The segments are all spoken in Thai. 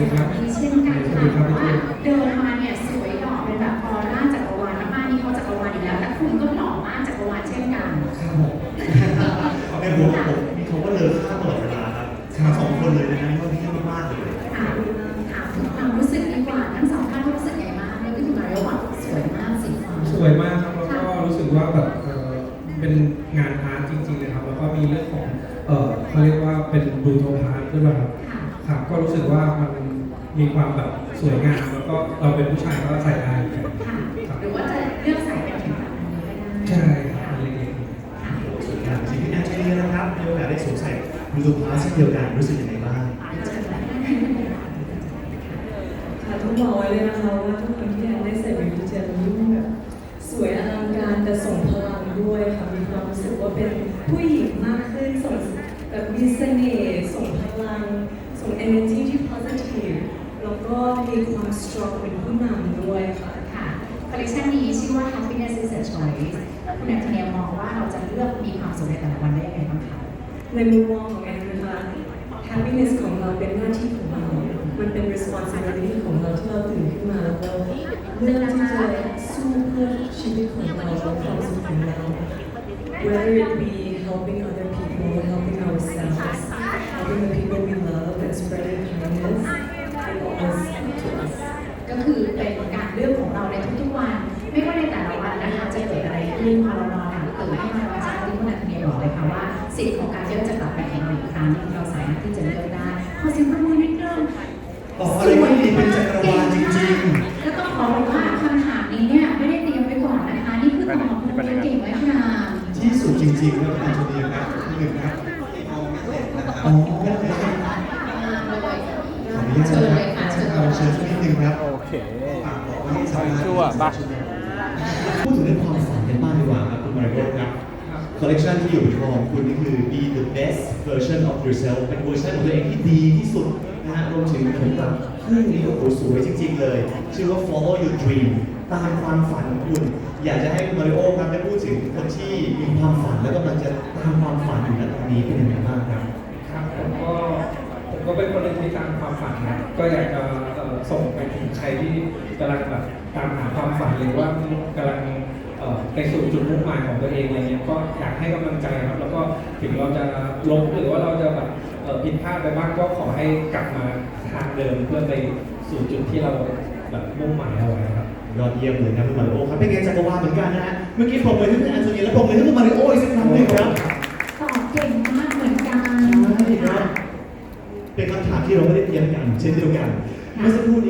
ดีครับที่เช่นกันสวัค่ะสดีครับเพราะว่าเดินมาเนี่ยสวยหล่อเป็นแบบออร่าจักรวาลมากๆนี่เขาจักรวาลอีกแล้วและคุณก็หล่อมากจักรวาลเช่นกันครับผมในหัวผมมีคำว่าเลอค่าตลอดเวลาครับทั้งสองคนเลยนะฮะยอดเยี่ยมมากๆเลยถามถามถึงความรู้สึกดีกว่าทั้งสองท่านรู้สึกไงบ้างเนี่ยก็คือมาริโอบอกสวยมากสีฟ้าสวยมากครับแล้วก็รู้สึกว่าแบบเอ่อเป็นงานอาร์ตจริงๆเลยครับแล้วก็มีเรื่องของเอ่อเขาเรียกว่าเป็นบลูโทพาร์ทด้วยป่ะครับ ค่ะครับก็รู้สึกว่ามันมีความแบบสวยงามแล้วก็เราเป็นผู้ชายก็ใส่ได้เหมือนกันค่ะครับหรือว่าจะเลือกใส่เป็นแบบนี้ก็ได้ใช่ครับอันเล็กค่ะสวยงามจริงพี่แอนเจลีนะครับมีโอกาสได้สวมใส่บลูทูธพาสเช่นเดียวกันรู้สึกยังไงบ้างค่ะต้องบอกไว้เลยนะคะว่าทุกคนที่แอนได้ใส่บิวตี้เจลนี่มันแบบสวยอลังการแต่ส่งพลังด้วยค่ะมีความรู้สึกว่าเป็นผู้หญิงมากขึ้นส่งแบบมีเสน่ห์ส่งพลัง ส่ง energy ที่ positive แล้วก็มีความ strong เป็นผู้นำด้วยค่ะ ค่ะคอลเลคชันนี้ชื่อว่า happiness is a choice คุณแอนโทเนียมองว่าเราจะเลือกมีความสุขในแต่ละวันได้ยังไงบ้างคะในมุมมองของแอนนะคะ happiness ของเราเป็นหน้าที่ของเรา มันเป็น responsibility ของเราที่เราตื่นขึ้นมาแล้วเราเลือกที่จะสู้เพื่อชีวิตของเราและความสุขของเรา whether it be helping other people, helping ourselves, แข่งอีกครั้งเราสามารถที่จะเลือกได้ขอเสียงปรบมือนิดนึงต่ออะไรก็ดีเป็นจักรวาลจริงแล้วต้องขอบอกว่าคำถามนี้เนี่ยไม่ได้เตรียมไว้ก่อนนะคะ นี่คือตอบองคุณเก่งไว้ค่ะๆที่สุดจริงๆครับพี่แอนเจลีครับที่หนึ่งครับอ๋อขออนุญาตเชิญนะเลยค่ะเชิญเอาเชิญนิดหนึ่งครับโอเคฝากบอกให้ชาวบ้านชั่วปะพูดถึงเรื่องความฝันกันบ้างดีกว่าครับคุณมาริโอครับ คอลเลกชันที่อยู่ในคอของคุณนี่คือ be the best version of yourself เป็นเวอร์ชันของตัวเองที่ดีที่สุดนะฮะรวมถึงผมกับเพื่อนนี้โอ้โหสวยจริง ๆ เลย ชื่อว่า follow your dream ตามความฝันของคุณ อยากจะให้มาริโอครับได้พูดถึงคนที่มีความฝันและกำลังจะตามความฝันอยู่ณตอนนี้เป็นยังไงบ้างครับ ครับผมก็ผมก็เป็นคนหนึ่งที่ตามความฝันนะก็อยากจะเอ่อส่งไปถึงใครที่กำลังแบบตามหาความฝันหรือว่ากำลัง ไปสู่จุดมุ่งหมายของตัวเองอะไรเงี้ยก็อยากให้กำลังใจครับ แล้วก็ถึงเราจะล้มหรือว่าเราจะแบบเอ่อผิดพลาดไปบ้างก็ขอให้กลับมาทางเดิมเพื่อไปสู่จุดที่เราแบบมุ่งหมายเอาไว้ครับยอดเยี่ยมเลยครับคุณมาริโอครับเป็นไงจักรวาลเหมือนกันนะฮะเมื่อกี้ผมไปที่คุณแอนโทเนียและผมไปที่คุณมาริโออีกสักครั้งหนึ่งครับตอบเก่งมากเหมือนกันใช่ครับเป็นคำถามที่เราไม่ได้เตรียมกันเช่นเดียวกันเมื่อสักครู่นี้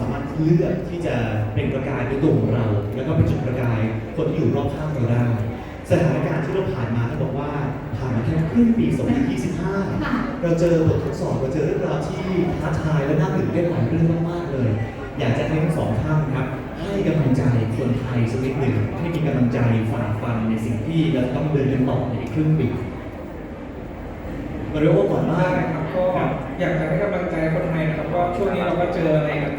สามารถเลือกที่จะเป็นประกายด้วยตัวของเรา แล้วก็เป็นจุดประกายคนที่อยู่รอบข้างเราได้ สถานการณ์ที่เราผ่านมาเขาบอกว่าผ่านมาแค่ครึ่งปี 2025 เราเจอบททดสอบเราเจอเรื่องราวที่ท้าทายและน่าตื่นเต้นหลายเรื่องมากๆเลย อยากจะให้ทั้งสองท่านครับให้กำลังใจคนไทยสักนิดหนึ่งให้มีกำลังใจฝ่าฟันในสิ่งที่เราต้องเดินกันต่อในอีกครึ่งปีมาริโอก่อนบ้างได้ครับก็อยากจะให้กำลังใจคนไทยนะครับก็ช่วงนี้เราก็เจออะไรกัน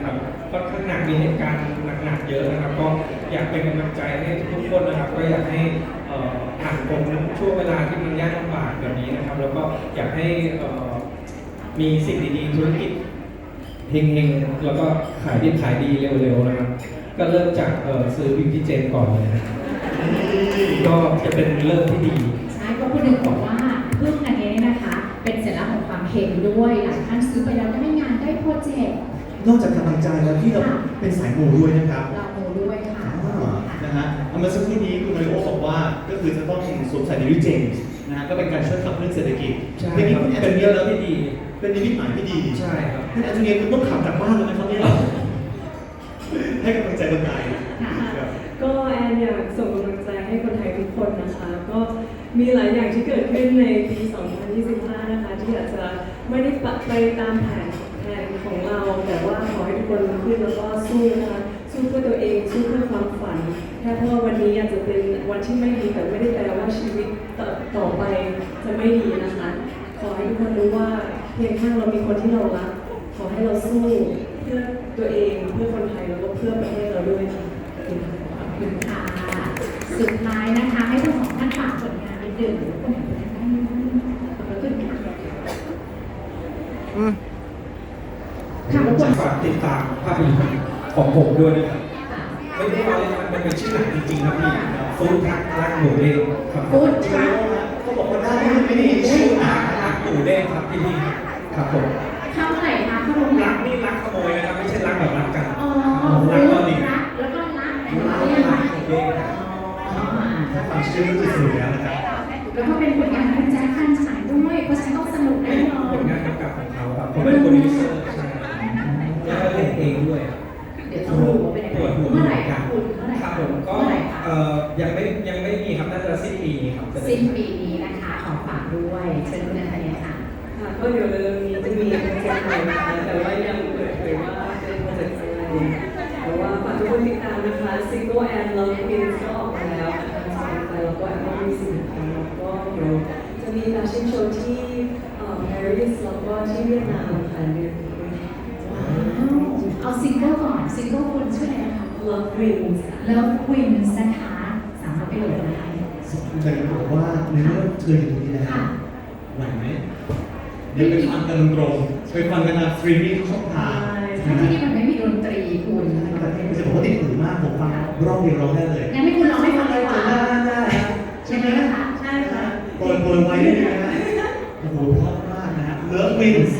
ค่อนข้างหนักมีเหตุการณ์หนักๆเยอะนะครับ ก็อยากเป็นกำลังใจให้ทุกคนนะครับ ก็อยากให้เอ่อผ่านพ้นช่วงเวลาที่มันยากลำบากแบบนี้นะครับ แล้วก็อยากให้มีสิ่งดีๆธุรกิจเฮงๆแล้วก็ขายดีขายดีเร็วๆนะครับ ก็เริ่มจากซื้อบิวตี้เจนก่อนเลยนะก็จะเป็นเริ่มที่ดีใช่เพราะคุณหนึ่งบอกว่าพึ่งอันนี้นะคะ เป็นสัญลักษณ์ของความเฮงด้วยหลายท่านซื้อไปแล้วได้งานได้โปรเจกต์ นอกจากกำลังใจแล้วที่เราเป็นสายมูด้วยนะครับเราโมด้วยค่ะ อ่านะฮะเอามาสักครู่นี้คุณมาริโอบอกว่าก็คือจะต้องสวมใส่ในวิเจนนะฮะก็เป็นการช่วยขับเคลื่อนเศรษฐกิจใช่เมื่อกี้ครับคุณแอนโทเป็นเนีเรื่ยองแล้วที่ดี เป็นนิมิตหมายที่ดีใช่ครับคุณแอนโทเนียคุณต้องขับกลับบ้านเลยนะครับเนี่ยให้กำลังใจคนไทยครับ ก็แอนอยากส่งกำลังใจให้คนไทยทุกคนนะคะ ก็มีหลายอย่างที่เกิดขึ้นในปี 2025 นะคะ ที่อาจจะไม่ได้ปะไปตามแผนแผนขอ งเราแต่ว่าขอให้ทุกคนลุกขึ้นแล้วก็สู้นะคะสู้เพื่อตัวเองสู้เพื่อความฝันแค่เพราะว่าวันนี้อาจจะเป็นวันที่ไม่ดีแต่ไม่ได้แปลว่าชีวิตต่อต่อไปจะไม่ดีนะคะขอให้ทุกคนรู้ว่าเพียงข้างเรามีคนที่เรารักขอให้เราสู้เพื่อตัวเองเพื่อคนไทยแล้วก็เพื่อประเทศเราด้วยค่ะขอบคุณค่ะขอบคุณค่ะสุดท้ายนะคะให้ทั้งสองท่านฝากผลงานนิดนึงคนไหนคนไหนได้ขอบคุณค่ะอืมค่ะรบกวนฝากติดตามภาพยนตร์ของผมด้วยนะครับค่ะไม่ได้ว่าเลยนะมันเป็นชื่อหนังจริงๆนะพี่ฟูดทักรักหมูเด้งครับฟู้ดใช่ไหมเขาบอกว่าหน้าไม่ดีชื่อหนังรักหมูเด้งครับพี่พี่ครับผมเข้าเมื่อไหร่คะเข้าโรงหนัรังกนี่รักขโมยนะครับไม่ใช่รักแบบรักกันอ๋อรักก็ดีรักแล้วก็รักรักเรียกรัว่ากหมูเด้งครับอ๋อถ้าฟังชื่อก็จะสนุกแล้วนะครับแล้วก็เป็นผลงานของคุณแจ็คคันฉายด้วยเพราะฉะนั้นต้องสนุกเป็แน่นนอนผลงานกำกับของเขาครับผมเป็นโปรดิวเซอร์ หัวเมื่อไหร่คะคุณเมื่อไหร่คคะรับผมก็เมื่อไหร่คะเอ่อยังไม่ยังไม่มีครับน่าจะสิ้นปีนี้ครับจะได้สิ้นปีนี้นะคะขอฝากด้วยเชิญคุณนันทเนียค่ะค่ะก็เดี๋ยวเร็วๆนี้จะมีโปรเจกต์ใหม่นะคะแต่ว่ายังเปิดเผยว่าเป็นโปรเจกต์อะไรแต่ว่าฝากทุกคนติดตามนะคะซิงเกิลแอนด์ Love Queens ก็ออกมาแล้วนะคะสำหรับใครแล้วก็ Apple Music นะคะแล้วก็เดี๋ยวจะมีแฟชั่นโชว์ที่เอ่อปารีสแล้วก็ที่เวียดนามค่ะเดือนนี้ด้วยค่ะว้าวเอาซิงเกิลก่อนซิงเกิลคุณชื่ออะไรนะคะ Love Queens ค่ะ Love Queens นะคะสามารถไปโหลดนะคะแต่บอกว่าในเมื่อเธออยู่ตรงนี้แล้วค่ะไหวไหมเดี๋ยวไปฟังกันตรงๆไปฟังกันตามสตรีมมิ่งทุกช่องทางถ้าที่นี่มันไม่มีดนตรีคุณจะบอกว่าติดหูมากผมฟังรอบเดียวร้องได้เลยงั้นให้คุณร้องให้ฟังเลยค่ะใช่ใช่ไหไหมมคะใช่ค่ะเปิดเปิดไว้นิดนึงนะฮะโอ้โหเพราะมากนะฮะ Love Wins